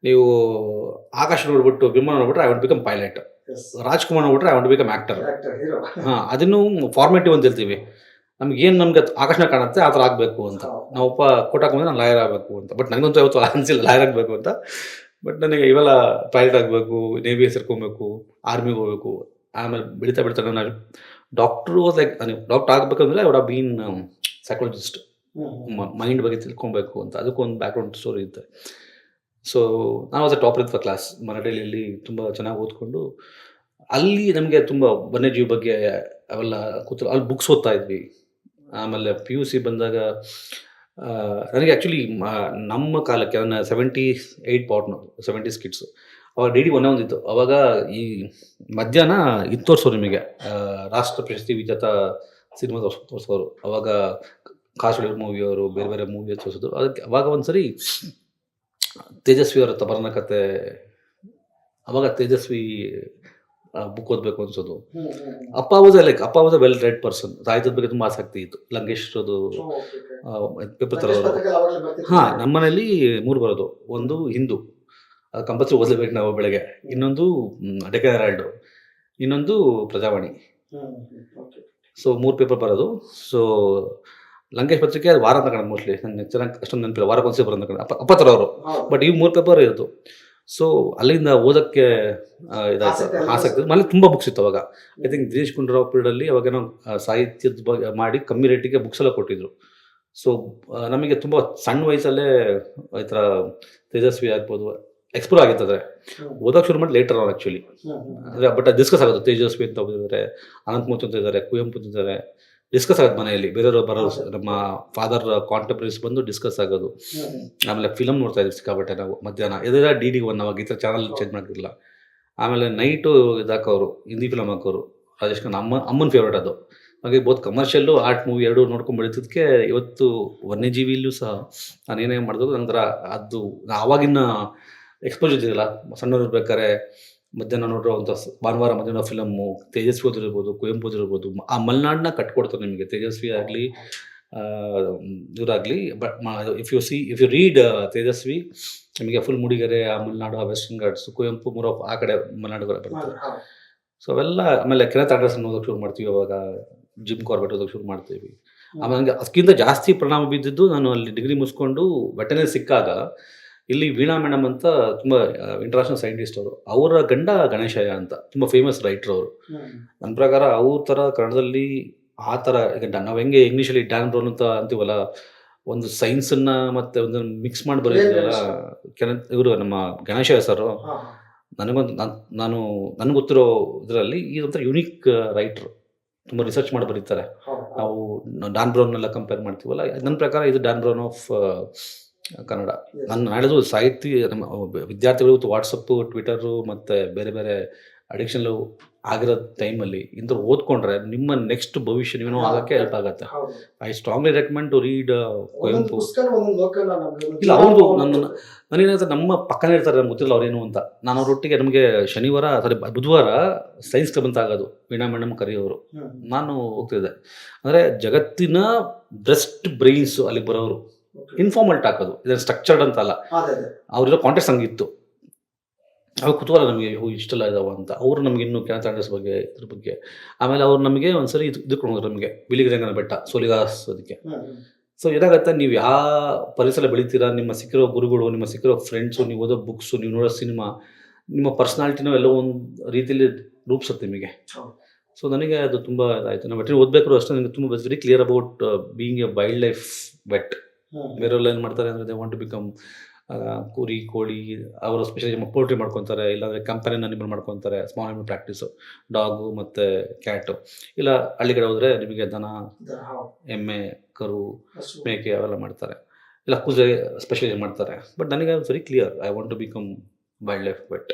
ನೀವು ಆಕಾಶ ನೋಡ್ಬಿಟ್ಟು ವಿಮಾನ ನೋಡ್ಬಿಟ್ರೆ I want become pilot. Rajkumar ನೋಡ್ಬಿಟ್ರೆ I want become actor. ಹಾಂ ಅದನ್ನು ಫಾರ್ಮೇಟಿವ್ ಅಂತ ಹೇಳ್ತೀವಿ. ನಮ್ಗೆ ಏನು ನಮ್ಗೆ ಆಕರ್ಷಣೆ ಕಾಣುತ್ತೆ ಆ ಥರ ಆಗಬೇಕು ಅಂತ. ನಾವು ಒಬ್ಬ ಕೊಟ್ಟಾಕ ಬಂದ್ರೆ ನಾನು ಲಾಯರ್ ಆಗಬೇಕು ಅಂತ. ಬಟ್ ನನಗಂತೂ ಯಾವತ್ತು ಅನಿಸಿಲ್ಲ ಲಾಯರ್ ಆಗಬೇಕು ಅಂತ. ಬಟ್ ನನಗೆ ಇವೆಲ್ಲ ಪೈಲಟ್ ಆಗಬೇಕು ನೇವಿ ಸೇರ್ಕೊಬೇಕು ಆರ್ಮಿಗೆ ಹೋಗ್ಬೇಕು. ಆಮೇಲೆ ಬೆಳೀತಾ ಬೆಳೀತಾ ನಾನು ಡಾಕ್ಟ್ರು ಲೈಕ್ ನನಗೆ ಡಾಕ್ಟರ್ ಆಗಬೇಕಂದ್ರೆ ಅವಡ ಬೀನ್ ಸೈಕಾಲಜಿಸ್ಟ್. ಮೈಂಡ್ ಬಗ್ಗೆ ತಿಳ್ಕೊಬೇಕು ಅಂತ. ಅದಕ್ಕೊಂದು ಬ್ಯಾಕ್ಗ್ರೌಂಡ್ ಸ್ಟೋರಿ ಇರುತ್ತೆ ಸೊ ನಾನು ಅದೇ ಟಾಪರ್ ಇದ್ದ ಕ್ಲಾಸ್ ಮರಾಠಿಯಲ್ಲಿ ತುಂಬ ಚೆನ್ನಾಗಿ ಓದ್ಕೊಂಡು, ಅಲ್ಲಿ ನಮಗೆ ತುಂಬ ವನ್ಯಜೀವಿ ಬಗ್ಗೆ, ಅವೆಲ್ಲ ಕೂತು, ಅಲ್ಲಿ ಬುಕ್ಸ್ ಓದ್ತಾ ಇದ್ವಿ. ಆಮೇಲೆ ಪಿ ಯು ಸಿ ಬಂದಾಗ ನನಗೆ ಆ್ಯಕ್ಚುಲಿ ನಮ್ಮ ಕಾಲಕ್ಕೆ, ನನ್ನ ಸೆವೆಂಟಿ ಏಯ್ಟ್ ಪಾಟ್ನು ಸೆವೆಂಟಿ ಸ್ಕಿಟ್ಸು ಅವಾಗ ಡಿ ಡಿ ಒಂದೇ ಒಂದಿತ್ತು. ಅವಾಗ ಈ ಮಧ್ಯಾಹ್ನ ಇದು ತೋರಿಸೋರು ನಿಮಗೆ ರಾಷ್ಟ್ರ ಪ್ರಶಸ್ತಿ ವಿಜೇತ ಸಿನಿಮಾ ತೋರ್ಸ್ ತೋರಿಸೋರು ಅವಾಗ ಕಾಸೊಳಿ ಮೂವಿಯವರು ಬೇರೆ ಬೇರೆ ಮೂವಿ ತೋರಿಸಿದ್ರು ಅದಕ್ಕೆ ಅವಾಗ ಒಂದ್ಸರಿ ತೇಜಸ್ವಿ ಅವರ ತಬರನ ಕತೆ ಅವಾಗ ತೇಜಸ್ವಿ ಬುಕ್ ಓದಬೇಕು ಅನ್ಸೋದು. ಅಪ್ಪ ವಾಸ್ ಲೈಕ್ ಅಪ್ಪ was a well read person ಸಾಹಿತ್ಯದ ಬಗ್ಗೆ ತುಂಬ ಆಸಕ್ತಿ ಇತ್ತು. ಲಂಕೇಶ್ವರದು ಪೇಪರ್ ತರೋದು ಹಾ ನಮ್ಮನೇಲಿ ಮೂರು ಬರೋದು. ಒಂದು ಹಿಂದೂ. ಅದು ಕಂಪಲ್ಸರಿ ಓದಲೇಬೇಕು ನಾವು ಬೆಳಗ್ಗೆ. ಇನ್ನೊಂದು ಡೆಕನ್ ಹೆರಾಲ್ಡು ಇನ್ನೊಂದು ಪ್ರಜಾವಾಣಿ. ಸೊ ಮೂರು ಪೇಪರ್ ಬರೋದು. ಸೊ ಲಂಕೇಶ್ ಪತ್ರಿಕೆ ಅದು ವಾರ ಅಂತ ಕಾಣೋದು ಮೋಸ್ಟ್ಲಿ ನನಗೆ ಚೆನ್ನಾಗಿ ಅಷ್ಟೊಂದು ನೆನಪಿಲ್ಲ. ವಾರಕ್ಕೊಂದ್ಸರಿ ಬರೋದು ಕಣ. ಅಪ್ಪ ತರೋರು ಬಟ್ ಈ ಮೂರು ಪೇಪರ್ ಇರೋದು. ಸೊ ಅಲ್ಲಿಂದ ಓದಕ್ಕೆ ಇದಾಯ್ತು. ಆಸಕ್ತಿ ಮನೇಲಿ ಮನೆ ತುಂಬ ಬುಕ್ಸ್ ಇತ್ತು ಅವಾಗ. ಐ ಥಿಂಕ್ ದಿನೇಶ್ ಗುಂಡೂರಾವ್ ಪೀರಿಯಡಲ್ಲಿ ಅವಾಗ ನಾವು ಆ, ಸಾಹಿತ್ಯದ ಬಗ್ಗೆ ಮಾಡಿ ಕಮ್ಮಿ ರೇಟಿಗೆ ಬುಕ್ಸ್ ಎಲ್ಲ ಕೊಟ್ಟಿದ್ರು. ಸೊ ನಮಗೆ ತುಂಬ ಸಣ್ಣ ವಯಸ್ಸಲ್ಲೇ ಈ ಥರ ತೇಜಸ್ವಿ ಆಗ್ಬೋದು. ಎಕ್ಸ್ಪ್ಲೋರ್ ಆಗಿರ್ತದೆ ಓದೋಕೆ ಶುರು ಮಾಡಿ ಲೇಟರ್ ಅವ್ರು ಆ್ಯಕ್ಚುಲಿ ಅಂದರೆ ಬಟ್ ಡಿಸ್ಕಸ್ ಆಗುತ್ತೆ ತೇಜಸ್ವಿ ಅಂತ ಅನಂತ ಅನಂತಮೂರ್ತಿ ಅಂತ ಇದ್ದಾರೆ ಕುವೆಂಪು ಅಂತ ಇದ್ದಾರೆ ಡಿಸ್ಕಸ್ ಆಗುತ್ತೆ ಮನೆಯಲ್ಲಿ. ಬೇರೆಯವರು ಬರೋರು ನಮ್ಮ ಫಾದರ್ ಕಾಂಟೆಂಪ್ರರೀಸ್ ಬಂದು ಡಿಸ್ಕಸ್ ಆಗೋದು. ಆಮೇಲೆ ಫಿಲಮ್ ನೋಡ್ತಾ ಇದ್ವಿ ಸಿಕ್ಕಾಪಟ್ಟೆ ನಾವು ಮಧ್ಯಾಹ್ನ. ಇದೆಲ್ಲ ಡಿ ಡಿ ಒನ್ ಅವಾಗ ಈ ಥರ ಚಾನಲ್ ಚೇಂಜ್ ಮಾಡ್ತಿರಲಿಲ್ಲ ಆಮೇಲೆ ನೈಟು ಇದಾಕೋರು ಹಿಂದಿ ಫಿಲಮ್ ಹಾಕೋರು. ರಾಜೇಶ್ ಖಾನ್ ಅಮ್ಮ ಅಮ್ಮನ ಫೇವ್ರೇಟ್ ಅದು. ಹಾಗೆ ಬೋತ್ ಕಮರ್ಷಿಯಲ್ಲು ಆರ್ಟ್ ಮೂವಿ ಎರಡು ನೋಡ್ಕೊಂಡು ಬೆಳೀತಿದ್ದಕ್ಕೆ ಇವತ್ತು ವನ್ಯಜೀವಿಯಲ್ಲೂ ಸಹ ನಾನು ಏನೇ ಮಾಡಿದ್ರು ನಂತರ ಅದು ಆವಾಗಿನ ಎಕ್ಸ್ಪೋಜರ್ ಇದೆಯಲ್ಲ ಸಣ್ಣವ್ರು ಇರ್ಬೇಕಾದ್ರೆ ಮಧ್ಯಾಹ್ನ ನೋಡಿರೋವಂಥ ಭಾನುವಾರ ಮಧ್ಯಾಹ್ನ ಫಿಲಮ್ಮು ಕುವೆಂಪು ಮ- ಆ ಮಲೆನಾಡನ್ನ ಕಟ್ಕೊಡ್ತಾರೆ ನಿಮಗೆ. ತೇಜಸ್ವಿ ಆಗಲಿ ಇವರಾಗಲಿ but if you see if you read Tejaswi ನಿಮಗೆ ಫುಲ್ ಮುಡಿಗೆರೆ ಆ ಮಲೆನಾಡು ಆ ವೆಸ್ಟರ್ನ್ ಘಾಟ್ಸ್ ಕುವೆಂಪು ಮುರಫ್ ಆ ಕಡೆ ಮಲೆನಾಡು ಬರ್ತದೆ ಸೊ ಅವೆಲ್ಲ ಆಮೇಲೆ ಕೆನತ್ ಆಂಡರ್ಸನ್ ಓದೋಕೆ ಶುರು ಮಾಡ್ತೀವಿ ಅವಾಗ. ಜಿಮ್ ಕಾರ್ಬೆಟ್ ಓದೋಕೆ ಶುರು ಮಾಡ್ತೀವಿ. ಆಮೇಲೆ ನನಗೆ ಅದಕ್ಕಿಂತ ಜಾಸ್ತಿ ಪರಿಣಾಮ ಬಿದ್ದಿದ್ದು ನಾನು ಅಲ್ಲಿ ಡಿಗ್ರಿ ಮುಗಿಸ್ಕೊಂಡು ವೆಟನರಿ ಸಿಕ್ಕಾಗ ಇಲ್ಲಿ ವೀಣಾ ಮೇಡಮ್ ಅಂತ ತುಂಬ ಇಂಟರ್ನ್ಯಾಷನಲ್ ಸೈಂಟಿಸ್ಟ್ ಅವರು. ಅವರ ಗಂಡ ಗಣೇಶಯ್ಯ ಅಂತ ತುಂಬ ಫೇಮಸ್ ರೈಟ್ರ್ ಅವರು. ನನ್ನ ಪ್ರಕಾರ ಅವ್ರ ಥರ ಕನ್ನಡದಲ್ಲಿ ಆ ಥರ ಈಗ ನಾವು ಹೆಂಗೆ ಇಂಗ್ಲೀಷಲ್ಲಿ ಡ್ಯಾನ್ ಬ್ರೌನ್ ಅಂತ ಅಂತೀವಲ್ಲ ಒಂದು ಸೈನ್ಸನ್ನು ಮತ್ತೆ ಒಂದು ಮಿಕ್ಸ್ ಮಾಡಿ ಬರೋದಿಲ್ಲ ಕೆಲ ಇವರು ನಮ್ಮ ಗಣೇಶಯ್ಯ ಸರು ನನಗೊಂದು ನಾನು ನನಗೆ ಗೊತ್ತಿರೋ ಇದರಲ್ಲಿ ಇದೊಂಥರ ಯುನೀಕ್ ರೈಟ್ರು ತುಂಬ ರಿಸರ್ಚ್ ಮಾಡಿ ಬರೀತಾರೆ. ನಾವು ಡಾನ್ ಬ್ರೌನ್ನೆಲ್ಲ ಕಂಪೇರ್ ಮಾಡ್ತೀವಲ್ಲ ನನ್ನ ಪ್ರಕಾರ ಇದು ಡಾನ್ ಬ್ರೌನ್ ಆಫ್ ಕನ್ನಡ. ನಾನು ಹೇಳಿದ್ರು ಸಾಹಿತ್ಯ ನಮ್ಮ ವಿದ್ಯಾರ್ಥಿಗಳು ಇವತ್ತು ವಾಟ್ಸಪ್ಪು ಟ್ವಿಟರು ಮತ್ತು ಬೇರೆ ಬೇರೆ ಅಡಿಕ್ಷನ್ಲು ಆಗಿರೋ ಟೈಮಲ್ಲಿ ಇಂಥ ಓದ್ಕೊಂಡ್ರೆ ನಿಮ್ಮ ನೆಕ್ಸ್ಟ್ ಭವಿಷ್ಯ ನೀವೇನೋ ಆಗೋಕ್ಕೆ ಹೆಲ್ಪ್ ಆಗುತ್ತೆ. I strongly recommend to read Kuvempu ಇಲ್ಲ ಅವ್ರದ್ದು ನನ್ನ ನನಗೇನಾಗುತ್ತೆ ನಮ್ಮ ಪಕ್ಕನೇ ಇರ್ತಾರೆ ನಮ್ಗೆ ಗೊತ್ತಿಲ್ಲ ಅವ್ರೇನು ಅಂತ. ನಾನು ಅವ್ರೊಟ್ಟಿಗೆ ನಮಗೆ ಶನಿವಾರ ಸಾರಿ ಬುಧವಾರ ಸೈನ್ಸ್ ಕ್ಲಬ್ ಅಂತ ಆಗೋದು ವೀಣಾ ಮೇಡಮ್ ಕರೆಯೋರು ನಾನು ಹೋಗ್ತಿದ್ದೆ. ಅಂದರೆ ಜಗತ್ತಿನ ಬೆಸ್ಟ್ ಬ್ರೈನ್ಸು ಅಲ್ಲಿಗೆ ಬರೋರು. ಇನ್ಫಾರ್ಮಲ್ ಹಾಕೋದು ಇದನ್ನು ಸ್ಟ್ರಕ್ಚರ್ಡ್ ಅಂತ ಅಲ್ಲ. ಅವರಿರೋ ಕಾಂಟೆಕ್ಸ್ಟ್ ಹಂಗಿತ್ತು ಅವಾಗ ಕುತೂಹಲ ನಮಗೆ ಇಷ್ಟೆಲ್ಲ ಇದಾವ ಅಂತ. ಅವರು ನಮ್ಗೆ ಇನ್ನೂ ಕೆನ ತಾಂಡಸ್ ಬಗ್ಗೆ ಇದ್ರ ಬಗ್ಗೆ. ಆಮೇಲೆ ಅವ್ರು ನಮಗೆ ಒಂದ್ಸರಿ ಇದು ಇದಕ್ಕೆ ಹೋದ್ರು ನಮಗೆ. ಬಿಳಿಗಿರಂಗನ ಬೆಟ್ಟ ಸೋಲಿಗಾಸ್ ಅದಕ್ಕೆ. ಸೊ ಏನಾಗುತ್ತೆ ನೀವು ಯಾವ ಪರಿಸರ ಬೆಳಿತೀರಾ? ನಿಮ್ಮ ಸಿಕ್ಕಿರೋ ಗುರುಗಳು ನಿಮ್ಮ ಸಿಕ್ಕಿರೋ ಫ್ರೆಂಡ್ಸು ನೀವು ಓದೋ ಬುಕ್ಸು ನೀವು ನೋಡೋ ಸಿನಿಮಾ ನಿಮ್ಮ ಪರ್ಸ್ನಾಲಿಟಿನೂ ಎಲ್ಲ ಒಂದು ರೀತಿಯಲ್ಲಿ ರೂಪಿಸುತ್ತೆ ನಿಮಗೆ. ಸೊ ನನಗೆ ಅದು ತುಂಬ ಇದಾಯಿತು. ನಾವು ವೆಟ್ರಿ ಓದಬೇಕಾದ್ರೂ ಅಷ್ಟೇ ನನಗೆ ತುಂಬ very clear about being a wildlife vet ಬೇರೆಯವ್ರೆಲ್ಲ ಏನು ಮಾಡ್ತಾರೆ ಅಂದರೆ ದೇ ವಾಂಟ್ ಟು ಬಿಕಮ್ ಕುರಿ ಕೋಳಿ ಅವರು ಸ್ಪೆಷಲಿ ಪೋಲ್ಟ್ರಿ ಮಾಡ್ಕೊತಾರೆ ಇಲ್ಲಾಂದರೆ ಕಂಪನಿನ ಅನಿಮಲ್ ಮಾಡ್ಕೊತಾರೆ ಸ್ಮಾಲ್ ಅನಿಮಲ್ ಪ್ರಾಕ್ಟೀಸು ಡಾಗು ಮತ್ತು ಕ್ಯಾಟು ಇಲ್ಲ ಹಳ್ಳಿ ಕಡೆ ಹೋದರೆ ನಿಮಗೆ ದನ ಎಮ್ಮೆ ಕರು ಮೇಕೆ ಅವೆಲ್ಲ ಮಾಡ್ತಾರೆ. ಇಲ್ಲ ಕುದುರೆ ಸ್ಪೆಷಲಿ ಮಾಡ್ತಾರೆ. ಬಟ್ ನನಗೆ very clear I want to become wildlife but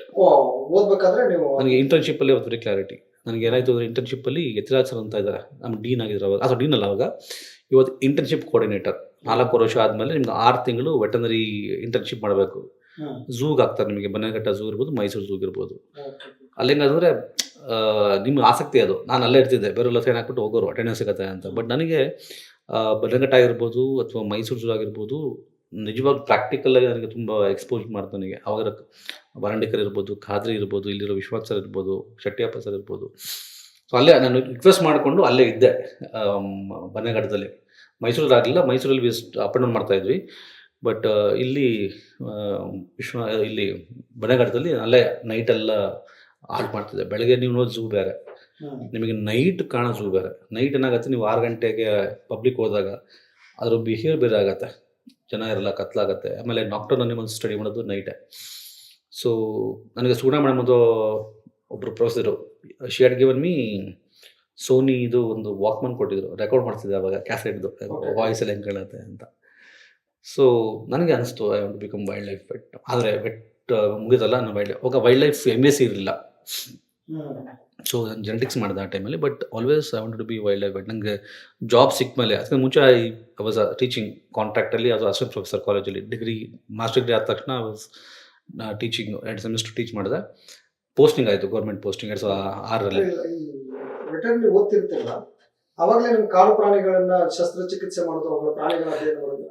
ಓದ್ಬೇಕಾದ್ರೆ ನೀವು ನನಗೆ ಇಂಟರ್ನ್ಶಿಪ್ಪಲ್ಲಿ ಅವತ್ತು ವೆರಿ ಕ್ಲಾರಿಟಿ ನನಗೆ ಏನಾಯಿತು ಅಂದರೆ ಇಂಟರ್ನ್ಶಿಪ್ಪಲ್ಲಿ ಯತಿರಾಜ್ ಸರ್ ಅಂತ ಇದ್ದಾರೆ. ನಮ್ಮ ಡೀನ್ ಆಗಿದ್ರು ಅವಾಗ. ಅಥವಾ ಡೀನ್ ಅಲ್ಲ ಅವಾಗ. ಇವತ್ತು ಇಂಟರ್ನ್ಶಿಪ್ ಕೋಆರ್ಡಿನೇಟರ್ ನಾಲ್ಕು ವರ್ಷ ಆದಮೇಲೆ ನಿಮ್ಗೆ ಆರು ತಿಂಗಳು ವೆಟನರಿ ಇಂಟರ್ನ್ಶಿಪ್ ಮಾಡಬೇಕು. ಝೂಗೆ ಆಗ್ತಾರೆ ನಿಮಗೆ ಬನ್ನೇಘಟ್ಟ ಝೂ ಇರ್ಬೋದು ಮೈಸೂರು ಝೂ ಇರ್ಬೋದು. ಅಲ್ಲಿ ಹೆಂಗಾದ್ರೆ ನಿಮ್ಗೆ ಆಸಕ್ತಿ ಅದು. ನಾನು ಅಲ್ಲೇ ಇರ್ತಿದ್ದೆ ಬೇರೆ ಫೇನ್ ಹಾಕ್ಬಿಟ್ಟು ಹೋಗೋರು ಅಟೆಂಡೆನ್ಸ್ ಸಿಗತ್ತೆ ಅಂತ. ಬಟ್ ನನಗೆ ಬನ್ನಘಟ್ಟ ಆಗಿರ್ಬೋದು ಅಥವಾ ಮೈಸೂರು ಝೂ ಆಗಿರ್ಬೋದು ನಿಜವಾಗ ಪ್ರಾಕ್ಟಿಕಲ್ ಆಗಿ ನನಗೆ ತುಂಬ ಎಕ್ಸ್ಪೋಸ್ ಮಾಡ್ತು ನನಗೆ. ಅವಾಗ ವರಂಡಿಕರ್ ಇರ್ಬೋದು ಖಾದ್ರಿ ಇರ್ಬೋದು ಇಲ್ಲಿರೋ ವಿಶ್ವನಾಥ್ ಸರ್ ಇರ್ಬೋದು ಶೆಟ್ಟಿಯಪ್ಪ ಸರ್ ಇರ್ಬೋದು. ಸೊ ಅಲ್ಲೇ ನಾನು ರಿಕ್ವೆಸ್ಟ್ ಮಾಡಿಕೊಂಡು ಅಲ್ಲೇ ಇದ್ದೆ ಬನ್ನೇಘಟ್ಟದಲ್ಲಿ ಮೈಸೂರಲ್ಲಿ ಮೈಸೂರಲ್ಲಿ ವಿಸ್ಟ್ ಅಪ್ ಆ್ಯಂಡ್ ಮಾಡ್ತಾ ಇದ್ವಿ. ಬಟ್ ಇಲ್ಲಿ ವಿಶ್ವ ಇಲ್ಲಿ ಬನ್ನೇಘಟ್ಟದಲ್ಲಿ ಅಲ್ಲೇ ನೈಟೆಲ್ಲ ಆಲ್ಟ್ ಮಾಡ್ತಿದ್ದೆ. ಬೆಳಗ್ಗೆ ನೀವು ನೋಡ್ ಝೂ ಬೇರೆ. ನಿಮಗೆ ನೈಟ್ ಕಾಣೋ ಝೂ ಬೇರೆ. ನೈಟ್ ಏನಾಗುತ್ತೆ ನೀವು ಆರು ಗಂಟೆಗೆ ಪಬ್ಲಿಕ್ ಹೋದಾಗ ಅದ್ರ ಬಿಹೇವಿಯರ್ ಬೇರೆ ಆಗುತ್ತೆ. ಜನ ಇರಲ್ಲ ಕತ್ಲಾಗತ್ತೆ. ಆಮೇಲೆ ಡಾಕ್ಟರ್ ನನಗೆ ಒಂದು ಸ್ಟಡಿ ಮಾಡೋದು ನೈಟೇ ಸೊ ನನಗೆ ಸುಗುಣ ಮೇಡಮ್ ಅದು ಒಬ್ಬರು professor she had given me Sony ಇದು ಒಂದು ವಾಕ್ಮನ್ ಕೊಟ್ಟಿದ್ರು. ರೆಕಾರ್ಡ್ ಮಾಡ್ತಿದ್ದೆ ಅವಾಗ ಕ್ಯಾಸೆಟ್ದು ವಾಯ್ಸ್ ಎಲ್ಲ ಹೆಂಗೆ ಕೇಳುತ್ತೆ ಅಂತ. ಸೊ ನನಗೆ ಅನಿಸ್ತು I want become wildlife vet ಆದರೆ ವೆಟ್ ಮುಗಿದಲ್ಲ ನಾನು ವೈಲ್ಡ್ ಅವಾಗ wildlife M S C ಇರಲಿಲ್ಲ ಸೊ ನಾನು ಜೆನೆಟಿಕ್ಸ್ ಮಾಡಿದೆ ಆ ಟೈಮಲ್ಲಿ but always I want to be wildlife but ನನಗೆ ಜಾಬ್ ಸಿಕ್ಕ ಮೇಲೆ ಅದಕ್ಕೆ ಮುಂಚೆ ಐ ವಾಸ್ ಅ ಟೀಚಿಂಗ್ ಕಾಂಟ್ರಾಕ್ಟಲ್ಲಿ ಅದು ಅಸಿಸ್ಟೆಂಟ್ ಪ್ರೊಫೆಸರ್ ಕಾಲೇಜಲ್ಲಿ ಡಿಗ್ರಿ ಮಾಸ್ಟರ್ ಡಿಗ್ರಿ ಆದ ತಕ್ಷಣ ವಾಸ್ ಟೀಚಿಂಗ್ ಎರಡು ಸೆಮಿಸ್ಟರ್ ಟೀಚ್ ಮಾಡಿದೆ. ಪೋಸ್ಟಿಂಗ್ ಆಯಿತು ಗೌರ್ಮೆಂಟ್ ಪೋಸ್ಟಿಂಗ್ ಎರಡು ಸಾವಿರದ ಆರರಲ್ಲಿ. ವೆಟರ್ನರಿ ಓದ್ತಿರ್ತಿಲ್ಲ ಅವಾಗಲೇ ನಿಮ್ಮ ಕಾಡು ಪ್ರಾಣಿಗಳನ್ನ ಶಸ್ತ್ರಚಿಕಿತ್ಸೆ ಮಾಡೋದು ಅವುಗಳ ಪ್ರಾಣಿಗಳ ಅಧ್ಯಯನ ಮಾಡೋದು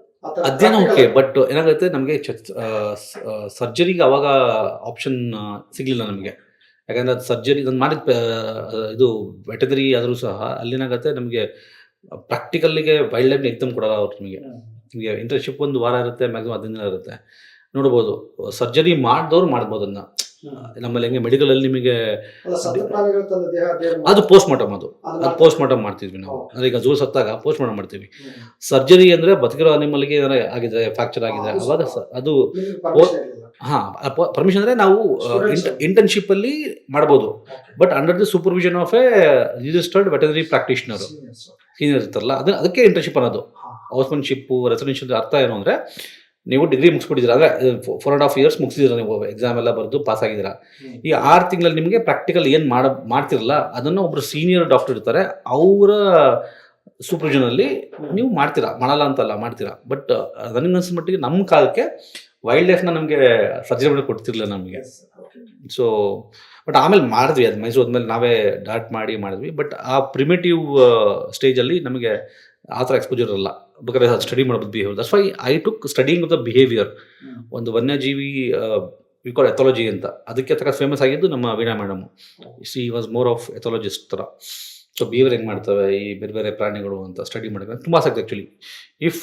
ಓಕೆ ಬಟ್ ಏನಾಗುತ್ತೆ ನಮಗೆ ಸರ್ಜರಿಗೆ ಅವಾಗ ಆಪ್ಷನ್ ಸಿಗಲಿಲ್ಲ ನಮಗೆ. ಯಾಕಂದ್ರೆ ಅದು ಸರ್ಜರಿ ಇದನ್ನು ಮಾಡಿದ ಇದು ವೆಟನರಿ ಆದರೂ ಸಹ ಅಲ್ಲೇನಾಗುತ್ತೆ ನಮಗೆ ಪ್ರಾಕ್ಟಿಕಲ್ಲಿಗೆ ವೈಲ್ಡ್ ಲೈಫ್ನ ಎಕ್ಸಾಮ್ ಕೊಡಲ್ಲ ಅವ್ರು ನಿಮಗೆ. ನಿಮಗೆ ಇಂಟರ್ನ್ಶಿಪ್ ಒಂದು ವಾರ ಇರುತ್ತೆ ಮ್ಯಾಕ್ಸಿಮಮ್ ಹದಿನೈದು ದಿನ ಇರುತ್ತೆ. ನೋಡ್ಬೋದು ಸರ್ಜರಿ ಮಾಡಿದವ್ರು ಮಾಡ್ಬೋದು ಅದನ್ನ. ನಮ್ಮಲ್ಲಿ ಹೆಂಗೆ ಮೆಡಿಕಲಲ್ಲಿ ನಿಮಗೆ ಅದು ಪೋಸ್ಟ್ ಮಾರ್ಟಮ್ ಅದು ಅದನ್ನ ಅದು. ಪೋಸ್ಟ್ ಮಾರ್ಟಮ್ ಮಾಡ್ತಿದ್ವಿ ನಾವು. ಅಂದರೆ ಈಗ ಝೂ ಸತ್ತಾಗ ಪೋಸ್ಟ್ ಮಾರ್ಟಮ್ ಮಾಡ್ತೀವಿ ಸರ್ಜರಿ ಅಂದ್ರೆ ಬದುಕಿರೋ ಅನಿಮಲ್ಗೆ ಏನಾರ ಆಗಿದೆ ಫ್ರಾಕ್ಚರ್ ಆಗಿದೆ ಅವಾಗ ಅದು ಹಾಂ ಪರ್ಮಿಷನ್ ಅಂದ್ರೆ ನಾವು. ಇಂಟರ್ನ್ಶಿಪ್ ಅಲ್ಲಿ. ಮಾಡ್ಬೋದು. But under the supervision of a registered veterinary practitioner. Senior ಇರ್ತಾರಲ್ಲ ಅದು ಅದಕ್ಕೆ ಇಂಟರ್ನ್ಶಿಪ್ ಅನ್ನೋದು. ಹೌಸ್ಮನ್ಶಿಪ್ ರೆಸಿಡೆನ್ಷಿಯಲ್ ಅರ್ಥ ಏನು ಅಂದ್ರೆ ನೀವು ಡಿಗ್ರಿ ಮುಗಿಸ್ಬಿಟ್ಟಿದ್ದೀರಾ? ಅಂದರೆ ಫೋರ್ ಆ್ಯಂಡ್ ಹಾಫ್ ಇಯರ್ಸ್ ಮುಗಿಸಿದ್ದೀರಾ ನೀವು? ಎಕ್ಸಾಮ್ ಎಲ್ಲ ಬರೆದು ಪಾಸ್ ಆಗಿದ್ದೀರಾ? ಈ ಆರು ತಿಂಗಳಲ್ಲಿ ನಿಮಗೆ ಪ್ರಾಕ್ಟಿಕಲ್ ಏನು ಮಾಡ ಮಾಡ್ತಿರಲ್ಲ ಅದನ್ನು ಒಬ್ಬರು ಸೀನಿಯರ್ ಡಾಕ್ಟರ್ ಇರ್ತಾರೆ. ಅವರ ಸೂಪ್ರಿಜನಲ್ಲಿ ಅಲ್ಲಿ ನೀವು ಮಾಡ್ತೀರಾ? ಮಾಡಲ್ಲ ಅಂತಲ್ಲ ಮಾಡ್ತೀರಾ? ಬಟ್ ನನಗೆ ಅನ್ಸಿದ ಮಟ್ಟಿಗೆ ನಮ್ಮ ಕಾಲಕ್ಕೆ ವೈಲ್ಡ್ ಲೈಫ್ನ ನಮಗೆ ಸರ್ಜರಿ ಮಾಡಿ ಕೊಡ್ತಿರ್ಲಿಲ್ಲ ನಮಗೆ. ಸೊ ಬಟ್ ಆಮೇಲೆ ಮಾಡಿದ್ವಿ ಅದು ಮೈಸೂರು ಹೋದ್ಮೇಲೆ ನಾವೇ ಡಾಟ್ ಮಾಡಿ ಮಾಡಿದ್ವಿ. ಬಟ್ ಆ ಪ್ರಿಮೇಟಿವ್ ಸ್ಟೇಜಲ್ಲಿ ನಮಗೆ ಆ ಥರ ಎಕ್ಸ್ಪೋಜರ್ ಇರಲ್ಲ. ಬೇಕಾದ್ರೆ ಸ್ಟಡಿ ಮಾಡ್ಬೋದು behaviour that's why I took studying the behaviour. ಒಂದು ವನ್ಯಜೀವಿ ವಿಕಾಲ್ ಎಥಾಲಜಿ ಅಂತ. ಅದಕ್ಕೆ ತಕ್ಕ ಫೇಮಸ್ ಆಗಿದ್ದು ನಮ್ಮ Veena madam she was more of ethologist ಥರ. ಸೊ ಬಿಹೇವಿಯರ್ ಹೆಂಗೆ ಮಾಡ್ತವೆ ಈ ಬೇರೆ ಬೇರೆ ಪ್ರಾಣಿಗಳು ಅಂತ ಸ್ಟಡಿ ಮಾಡಿದ್ರೆ ತುಂಬ ಆಸಕ್ತಿ ಆ್ಯಕ್ಚುಲಿ ಇಫ್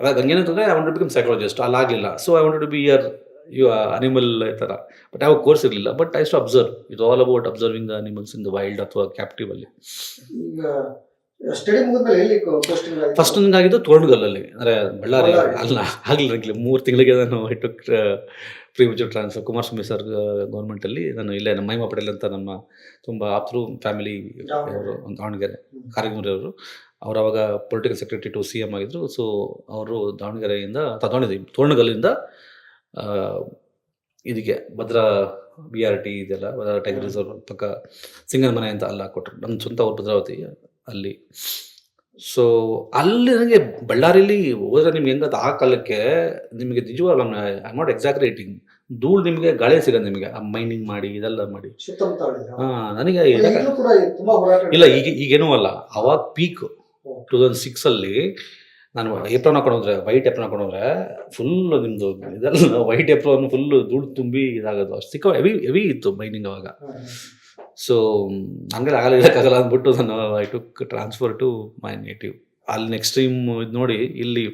ಅವಾಗ ಹಂಗೇನಂತಂದರೆ I want become psychologist ಅಲ್ಲಾಗಲಿಲ್ಲ so I want to be ear you animal ಈ ಥರ. ಬಟ್ ಯಾವ ಕೋರ್ಸ್ ಇರಲಿಲ್ಲ. But I to observe it all about observing the animals in the wild ಅಥವಾ ಕ್ಯಾಪ್ಟಿವ್ ಅಲ್ಲಿ. ಈಗ ಸ್ಟಡಿ ಮುಗಿದ್ಮೇಲೆ ಎಲ್ಲಿ ಪೋಸ್ಟಿಂಗ್ ಫಸ್ಟ್ ನನಗಾಗಿದ್ದು ತೋರಣಗಲ್ಲಲ್ಲಿ ಅಂದರೆ ಬಳ್ಳಾರಿ. ಅಲ್ಲ ಆಗಲಿಲ್ಲ ಮೂರು ತಿಂಗಳಿಗೆ ನಾನು ಇಟ್ಟು premature transfer Kumaraswamy sir ಗೌರ್ಮೆಂಟಲ್ಲಿ ನಾನು ಇಲ್ಲೇ ನಮ್ಮ ಮಹಿಮಾ ಪಟೇಲ್ ಅಂತ ನಮ್ಮ ತುಂಬ ಆಪ್ತರು ಫ್ಯಾಮಿಲಿ ಅವರು ದಾವಣಗೆರೆ ಕಾರ್ಯಕ್ರಮ ಅವರು. ಅವ್ರು ಅವಾಗ political secretary to C M ಆಗಿದ್ರು. ಸೊ ಅವರು ದಾವಣಗೆರೆಯಿಂದ ದಾವಣಗೆರೆ ತೋರಣಗಲ್ಲಿಂದ ಇದಕ್ಕೆ ಭದ್ರಾ ಬಿ ಆರ್ ಟಿ ಇದೆಲ್ಲ ಭದ್ರಾ ಟೈಗರ್ ರಿಸರ್ವ್ ಪಕ್ಕ ಸಿಂಗನ ಮನೆ ಅಂತ ಅಲ್ಲ ಕೊಟ್ಟರು ನನ್ನ ಸ್ವಂತ ಅವ್ರು ಭದ್ರಾವತಿ. ಅಲ್ಲಿ. ಸೊ ಅಲ್ಲಿ ನನಗೆ ಬಳ್ಳಾರಿಲಿ ಹೋದ್ರೆ ನಿಮ್ಗೆ ಹೆಂಗದ ಆ ಕಾಲಕ್ಕೆ ನಿಮಗೆ ನಿಜವಾಗ್ಲೂ ಐ ನಾಟ್ ಎಕ್ಸಾಕ್ರೇಟಿಂಗ್ ಧೂಳು ನಿಮಗೆ ಗಾಳಿ ಸಿಗೋದು ನಿಮಗೆ. ಆ ಮೈನಿಂಗ್ ಮಾಡಿ ಇದೆಲ್ಲ ಮಾಡಿ. ಹಾಂ ನನಗೆ ಇಲ್ಲ ಈಗ ಈಗೇನೂ ಅಲ್ಲ. ಅವಾಗ ಪೀಕ್ ಟೂ ತೌಸಂಡ್ ಸಿಕ್ಸಲ್ಲಿ ನಾನು ಏಪ್ರನ್ ಹಾಕೊಂಡು ಹೋದ್ರೆ ವೈಟ್ ಏಪ್ರನ್ ಹಾಕೊಂಡು ಹೋದ್ರೆ ಫುಲ್ ನಿಮ್ಮದು ಇದೆಲ್ಲ ವೈಟ್ ಏಪ್ರನ್ ಫುಲ್ ಧೂಳು ತುಂಬಿ ಇದಾಗೋದು. ಅಷ್ಟು ಸಿಕ್ಕ ಹೆವಿ ಹೆವಿ ಇತ್ತು ಮೈನಿಂಗ್ ಅವಾಗ. ಸೊ ನನಗೆ ಆಗಲ್ಲ ಇರೋಕ್ಕಾಗಲ್ಲ ಅಂದ್ಬಿಟ್ಟು ನಾನು I took transfer to my native ಅಲ್ಲಿ ನೆಕ್ಸ್ಟ್ ಟೈಮ್ ಇದು ನೋಡಿ, ಇಲ್ಲಿ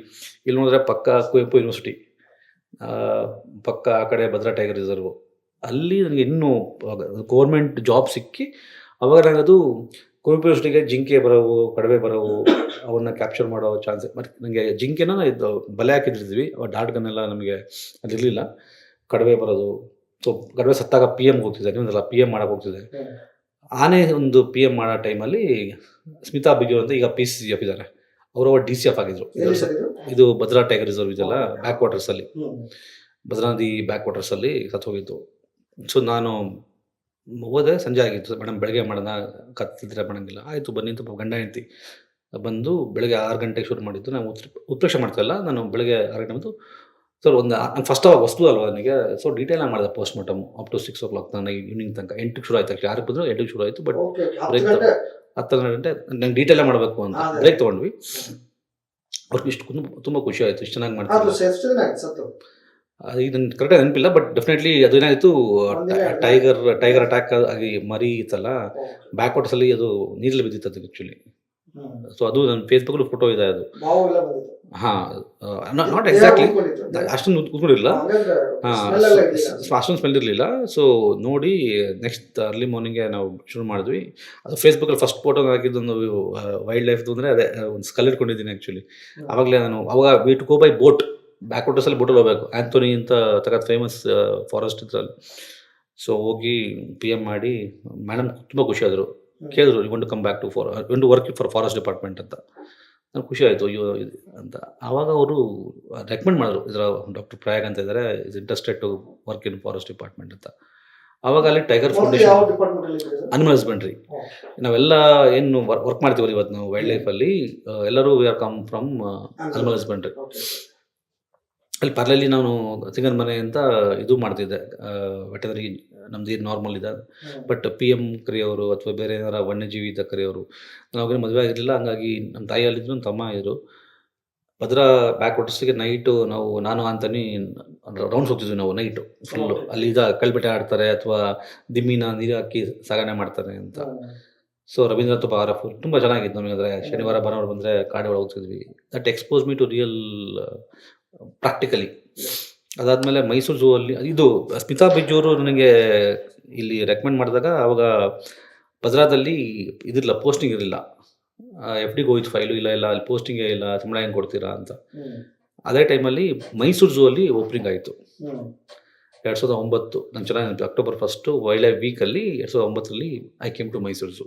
ಇಲ್ಲಿ ನೋಡಿದ್ರೆ ಪಕ್ಕ ಕುವೆಂಪು ಯೂನಿವರ್ಸಿಟಿ ಪಕ್ಕ ಆ ಕಡೆ ಭದ್ರಾ ಟೈಗರ್ ರಿಸರ್ವ್ ಅಲ್ಲಿ ನನಗೆ ಇನ್ನೂ ಗೌರ್ಮೆಂಟ್ ಜಾಬ್ ಸಿಕ್ಕಿ, ಅವಾಗ ನನಗದು ಕುವೆಂಪು ಯೂನಿವರ್ಸಿಟಿಗೆ ಜಿಂಕೆ ಬರೋವು, ಕಡವೆ ಬರೋವು, ಅವನ್ನ ಕ್ಯಾಪ್ಚರ್ ಮಾಡೋ ಚಾನ್ಸ್ ಮತ್ತು ನನಗೆ ಜಿಂಕೆನ ಇದು ಬಲೆ ಹಾಕಿದ್ರಿದ್ವಿ ಅವಾಗ ಡಾಟ್ ಗನ್ ಎಲ್ಲ ನಮಗೆ ಅದಿರಲಿಲ್ಲ ಕಡವೆ ಬರೋದು ಸೊ ಕಡವೆ ಸತ್ತಾಗ ಪಿ ಎಂ ಹೋಗ್ತಿದ್ದೆ ನೀವೊಂದಲ್ಲ ಪಿ ಎಂ ಮಾಡಕ್ಕೆ ಹೋಗ್ತಿದ್ದೆ ಹ್ಮ್. ಆನೆ ಒಂದು ಪಿ ಎಂ ಮಾಡೋ ಟೈಮಲ್ಲಿ ಸ್ಮಿತಾ ಬಿಜು ಅಂತ ಈಗ ಪಿ ಸಿ ಸಿ ಎಫ್ ಇದ್ದಾರೆ. ಅವರು ಡಿ ಸಿ ಎಫ್ ಆಗಿದ್ರು. ಇದು? ಭದ್ರಾ ಟೈಗರ್ ರಿಸರ್ವ್ ಇದೆಲ್ಲ ಬ್ಯಾಕ್ ವಾಟರ್ಸಲ್ಲಿ. ಭದ್ರಾ ನದಿ ಬ್ಯಾಕ್ ವಾಟರ್ಸಲ್ಲಿ ಸತ್ತು ಹೋಗಿತ್ತು ಸೊ ನಾನು ಹೋದೆ ಸಂಜೆ ಆಗಿತ್ತು. ಮೇಡಮ್ ಬೆಳಗ್ಗೆ ಮಾಡೋಣ ಕತ್ತಿದ್ರೆ ಮಾಡೋಂಗಿಲ್ಲ. ಆಯಿತು ಬನ್ನಿ ಅಂತ ಗಂಡ ಹೆಂಡ್ತಿ ಬಂದು ಬೆಳಗ್ಗೆ ಆರು ಗಂಟೆಗೆ ಶುರು ಮಾಡಿದ್ದು. ನಾವು ಉತ್ ಉತ್ಪ್ರೇಕ್ಷೆ ಮಾಡ್ತಾಯಿಲ್ಲ ನಾನು ಬೆಳಗ್ಗೆ ಆರು ಗಂಟೆ ಬಂದು ಸರ್ ಒಂದು ನಾನು ಫಸ್ಟ್ ಅವಾಗ ವಸ್ತು ಅಲ್ವಾ ನನಗೆ? ಸೊ ಡೀಟೇಲ್ ಆಗಿ ಮಾಡಿದೆ post mortem up to six o'clock ತನಕ ಈವ್ನಿಂಗ್ ತನಕ. ಎಂಟಕ್ಕೆ ಶುರು ಆಯ್ತು ಯಾರಿಗೆ ಬಂದ್ರು ಎಂಟಕ್ಕೆ ಶುರು ಆಯಿತು ಬಟ್ ಬ್ರೇಕ್. ಹತ್ತು ಗಂಟೆ. ನಂಗೆ ಡೀಟೇಲೇ ಮಾಡಬೇಕು ಅಂತ. ಬ್ರೇಕ್ ತೊಗೊಂಡ್ವಿ. ಅವ್ರಿಗೆ ಇಷ್ಟು ತುಂಬ ಖುಷಿ ಆಯಿತು. ಇಷ್ಟು ಚೆನ್ನಾಗಿ ಮಾಡ್ತೀನಿ ಮಾಡ್ತಾರೆ ಈಗ ಕರೆಕ್ಟ್ ಕರೆಕ್ಟಾಗಿ ನೆನಪಿಲ್ಲ ಬಟ್ ಡೆಫಿನೆಟ್ಲಿ ಅದು ಏನಾಯಿತು. ಟೈಗರ್ ಟೈಗರ್ ಅಟ್ಯಾಕ್ ಆಗಿ ಮರಿ ಇತ್ತಲ್ಲ? ಬ್ಯಾಕ್ವರ್ಡ್ಸಲ್ಲಿ ಅದು ನೀರಲ್ಲಿ ಬಿದ್ದಿತ್ತು ಅದು ಆ್ಯಕ್ಚುಲಿ. ಸೊ ಅದು ನನ್ನ ಫೇಸ್ಬುಕ್ಕಲ್ಲಿ ಫೋಟೋ ಇದೆ ಅದು. ಹಾಂ ನಾಟ್ ಎಕ್ಸಾಕ್ಟ್ಲಿ ಅಷ್ಟೊಂದು ಕೂತ್ಕೊಂಡಿರಲಿಲ್ಲ ಅಷ್ಟೊಂದು ಸ್ಮೆಲ್ ಇರಲಿಲ್ಲ. ಸೊ ನೋಡಿ ನೆಕ್ಸ್ಟ್ ಅರ್ಲಿ ಮಾರ್ನಿಂಗೆ ನಾವು ಶುರು ಮಾಡಿದ್ವಿ. ಅದು ಫೇಸ್ಬುಕ್ಕಲ್ಲಿ ಫಸ್ಟ್ ಫೋಟೋ ಹಾಕಿದ್ದು ಒಂದು ವೈಲ್ಡ್ ಲೈಫ್ದು ಅಂದರೆ ಅದೇ ಒಂದು ಸ್ಕಲ್ ಇಟ್ಕೊಂಡಿದ್ದೀನಿ ಆ್ಯಕ್ಚುಲಿ. ಆವಾಗಲೇ ನಾನು ಅವಾಗ we to go by boat back ವಾಟರ್ಸಲ್ಲಿ ಬೋಟಲ್ಲಿ ಹೋಗಬೇಕು. ಆ್ಯಂಥೋನಿ ಅಂತ ತಕ್ಕ ಫೇಮಸ್ ಫಾರೆಸ್ಟ್ ಇದ್ರಲ್ಲಿ. ಸೊ ಹೋಗಿ ಪಿ ಎಂ ಮಾಡಿ ಮೇಡಮ್ ತುಂಬ ಖುಷಿಯಾದರು ಕೇಳಿದ್ರು you come back to for to work for forest department ಅಂತ. ನನಗೆ ಖುಷಿ ಆಯಿತು ಅಯ್ಯೋ ಅಂತ. ಆವಾಗ ಅವರು ರೆಕಮೆಂಡ್ ಮಾಡಿದ್ರು ಇದರ ಡಾಕ್ಟರ್ ಪ್ರಯಾಗ್ ಅಂತ ಇದ್ದಾರೆ is interested to work in forest department ಅಂತ. ಆವಾಗ ಅಲ್ಲಿ ಟೈಗರ್ ಫೌಂಡೇಶನ್? ಅನಿಮಲ್ ಹಸ್ಬೆಂಡ್ರಿ ನಾವೆಲ್ಲ ಏನು ವರ್ಕ್ ಮಾಡ್ತೀವಲ್ಲ ಇವತ್ತು ನಾವು ವೈಲ್ಡ್ ಲೈಫಲ್ಲಿ ಎಲ್ಲರೂ we are come from animal husbandry ಅಲ್ಲಿ ಪರ್ಲಲ್ಲಿ ನಾನು ಸಿಂಗನ್ ಮನೆ ಅಂತ ಇದು ಮಾಡ್ತಿದ್ದೆ ವೆಟನರಿ ನಮ್ದು ಏನು ನಾರ್ಮಲ್ ಇದೆ. ಬಟ್ ಪಿ ಎಂ ಕರೆಯೋರು ಅಥವಾ ಬೇರೆ ಏನಾರ ವನ್ಯಜೀವಿ ಇದ್ದ ಕರೆಯೋರು ನಾವು ಮದುವೆ ಆಗಿರಲಿಲ್ಲ ಹಂಗಾಗಿ ನಮ್ಮ ತಾಯಿ ಅಲ್ಲಿದ್ರು ನಮ್ಮ ತಮ್ಮ ಇದ್ರು ಭದ್ರಾ ಬ್ಯಾಕ್ ವಾಟರ್ಸ್ಗೆ ನೈಟು ನಾವು ನಾನು ಅಂತಾನೆ ರೌಂಡ್ಸ್ ಹೋಗ್ತಿದ್ವಿ ನಾವು ನೈಟು ಫುಲ್ಲು ಅಲ್ಲಿ ಇದ ಕಳ್ಬೆಟ್ಟೆ ಆಡ್ತಾರೆ ಅಥವಾ ದಿಮ್ಮಿನ ನೀರು ಹಾಕಿ ಸಾಗಣೆ ಮಾಡ್ತಾರೆ ಅಂತ. ಸೊ ರವೀಂದ್ರನಾಥ್ ಪವರ್ಫುಲ್ ತುಂಬ ಚೆನ್ನಾಗಿತ್ತು ನಮಗೆ ಅಂದರೆ ಶನಿವಾರ ಭಾನುವಾರ ಬಂದರೆ ಒಳಗೆ ಹೋಗ್ತಿದ್ವಿ. That expose me to real practically ಅದಾದಮೇಲೆ ಮೈಸೂರು ಝೂ ಅಲ್ಲಿ ಇದು ಸ್ಮಿತಾ ಬಿಜ್ಜೂರು ನನಗೆ ಇಲ್ಲಿ ರೆಕಮೆಂಡ್ ಮಾಡಿದಾಗ ಅವಾಗ ಭದ್ರಾದಲ್ಲಿ ಇದಿರಲಿಲ್ಲ ಪೋಸ್ಟಿಂಗ್ ಇರಲಿಲ್ಲ. ಎಫ್ ಡಿಗೆ ಹೋಯ್ತು ಫೈಲು ಇಲ್ಲ ಇಲ್ಲ ಅಲ್ಲಿ ಪೋಸ್ಟಿಂಗೇ ಇಲ್ಲ ಸಂಬಳ ಹೆಂಗೆ ಕೊಡ್ತೀರಾ ಅಂತ. ಅದೇ ಟೈಮಲ್ಲಿ ಮೈಸೂರು ಝೂ ಅಲ್ಲಿ ಓಪನಿಂಗ್ ಆಯಿತು. ಎರಡು ಸಾವಿರದ ಒಂಬತ್ತು ನಂಗೆ ಚೆನ್ನಾಗಿ ಅಕ್ಟೋಬರ್ ಫಸ್ಟು ವೈಲ್ಡ್ ಲೈಫ್ ವೀಕಲ್ಲಿ ಎರಡು ಸಾವಿರದ ಒಂಬತ್ತರಲ್ಲಿ I came to Mysuru zoo